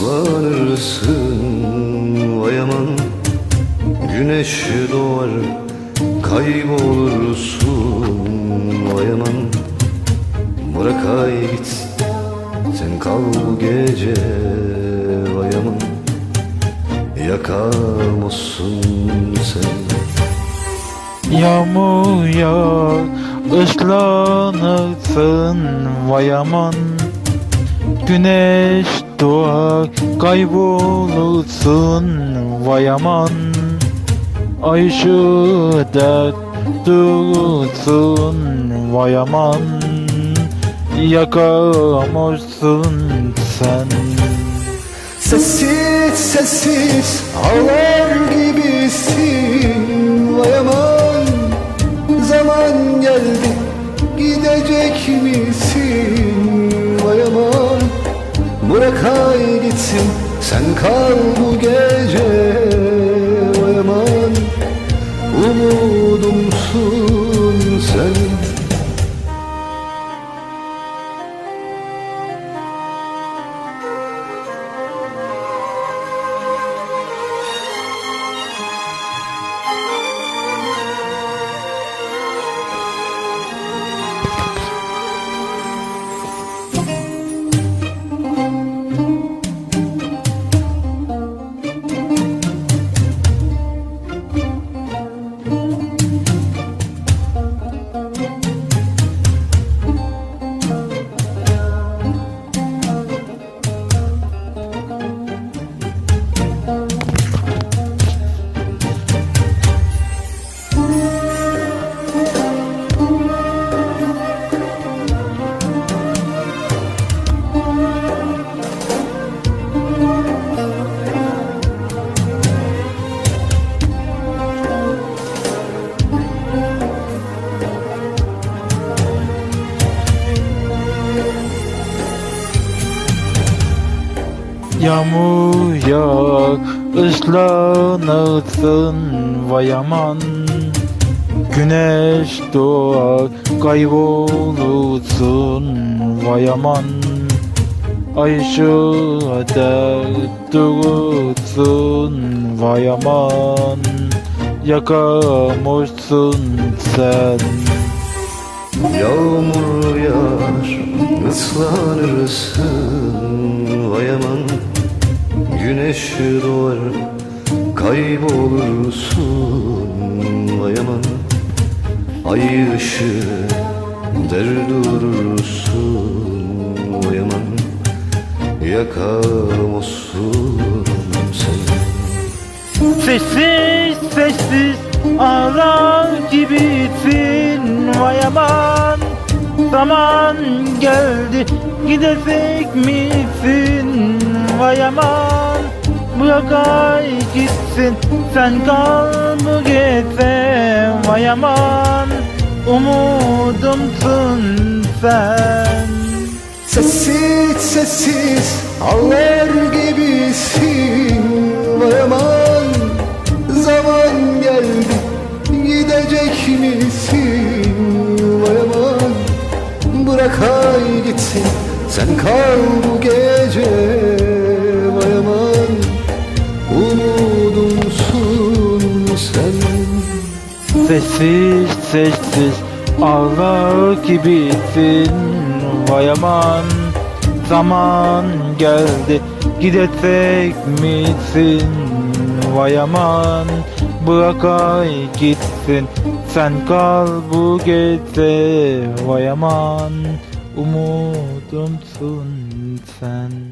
ıslanırsın vay aman. Güneş doğar kaybolursun vay aman. Bırak ay git sen kal bu gece vay aman. Yakamazsın sen. Yağmur ya ıslanırsın vay aman. Güneş doğar, kaybolursun vay aman. Ay ışığı dert durursun vay aman. Yakamazsın sen. Sessiz sessiz ağlar gibisin Vay aman. Zaman geldi gidecek misin bırak sen kal bu gece Yağmur yağar, ıslanırsın vay aman. Güneş doğar, kaybolursun vay aman. Ay ışığı dert durursun vay aman. Yakamazsın sen. Yağmur yağar, ıslanırsın güneş doğar Kaybolursun Vay aman, ay ışığı der durursun Vay aman, yakamazsın sen Sessiz sessiz ağlar gibisin vay aman. Zaman geldi gidecek misin vay aman Bırak ay gitsin. Sen kal bu gece vay aman Umudumsun sen. Sessiz sessiz ağlar gibisin. Vay aman zaman geldi gidecek misin? Vay aman bırak ay gitsin. Sen kal bu gece Sessiz sessiz ağlar gibisin. Vay aman zaman geldi. Gidecek misin? Vay aman bırak ay gitsin. Sen kal bu gece. Vay aman umudumsun sen